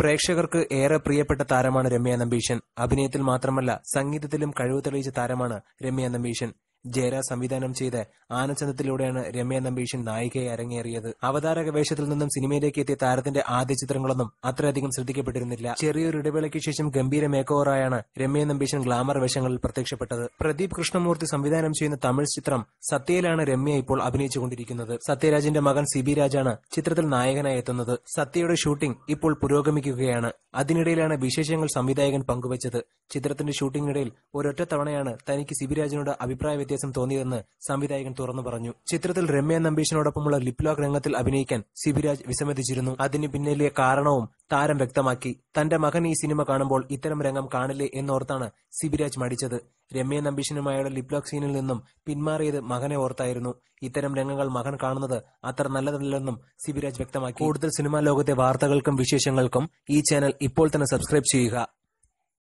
പ്രേക്ഷകർക്ക് ഏറെ പ്രിയപ്പെട്ട താരമാണ് രമ്യ നമ്പീശൻ. അഭിനയത്തിൽ മാത്രമല്ല സംഗീതത്തിലും കഴിവ് തെളിയിച്ച താരമാണ് രമ്യ നമ്പീശൻ. ജയര സംവിധാനം ചെയ്ത് ആനച്ചന്തത്തിലൂടെയാണ് രമ്യ നമ്പീഷൻ നായികയെ അരങ്ങേറിയത്. അവതാരക വേഷത്തിൽ നിന്നും സിനിമയിലേക്ക് എത്തിയ താരത്തിന്റെ ആദ്യ ചിത്രങ്ങളൊന്നും അത്രയധികം ശ്രദ്ധിക്കപ്പെട്ടിരുന്നില്ല. ചെറിയൊരു ഇടവേളയ്ക്ക് ശേഷം ഗംഭീര മേക്കോവറായാണ് രമ്യ നമ്പീഷൻ ഗ്ലാമർ വേഷങ്ങളിൽ പ്രത്യക്ഷപ്പെട്ടത്. പ്രദീപ് കൃഷ്ണമൂർത്തി സംവിധാനം ചെയ്യുന്ന തമിഴ് ചിത്രം സത്യയിലാണ് രമ്യ ഇപ്പോൾ അഭിനയിച്ചുകൊണ്ടിരിക്കുന്നത്. സത്യരാജിന്റെ മകൻ സിബി രാജാണ് ചിത്രത്തിൽ നായകനായി എത്തുന്നത്. സത്യയുടെ ഷൂട്ടിംഗ് ഇപ്പോൾ പുരോഗമിക്കുകയാണ്. അതിനിടയിലാണ് വിശേഷങ്ങൾ സംവിധായകൻ പങ്കുവച്ചത്. ചിത്രത്തിന്റെ ഷൂട്ടിംഗിനിടയിൽ ഒരൊറ്റ തവണയാണ് തനിക്ക് സിബിരാജിനോട് അഭിപ്രായ വ്യത്യാസം തോന്നിയതെന്ന് സംവിധായകൻ തുറന്നു പറഞ്ഞു. ചിത്രത്തിൽ രമ്യ നമ്പീഷിനോടൊപ്പമുള്ള ലിപ്ലോക്ക് രംഗത്തിൽ അഭിനയിക്കാൻ സിബിരാജ് വിസമ്മതിച്ചിരുന്നു. അതിന് പിന്നിലെ കാരണവും താരം വ്യക്തമാക്കി. തന്റെ മകൻ ഈ സിനിമ കാണുമ്പോൾ ഇത്തരം രംഗം കാണില്ലേ എന്നോർത്താണ് സിബിരാജ് മടിച്ചത്. രമ്യ നമ്പീശനുമായുള്ള ലിപ്ലോക് സീനിൽ നിന്നും പിന്മാറിയത് മകനെ ഓർത്തായിരുന്നു. ഇത്തരം രംഗങ്ങൾ മകൻ കാണുന്നത് അത്ര നല്ലതല്ലെന്നും സിബിരാജ് വ്യക്തമാക്കി. കൂടുതൽ സിനിമാ ലോകത്തെ വാർത്തകൾക്കും വിശേഷങ്ങൾക്കും ഈ ചാനൽ ഇപ്പോൾ തന്നെ സബ്സ്ക്രൈബ് ചെയ്യുക.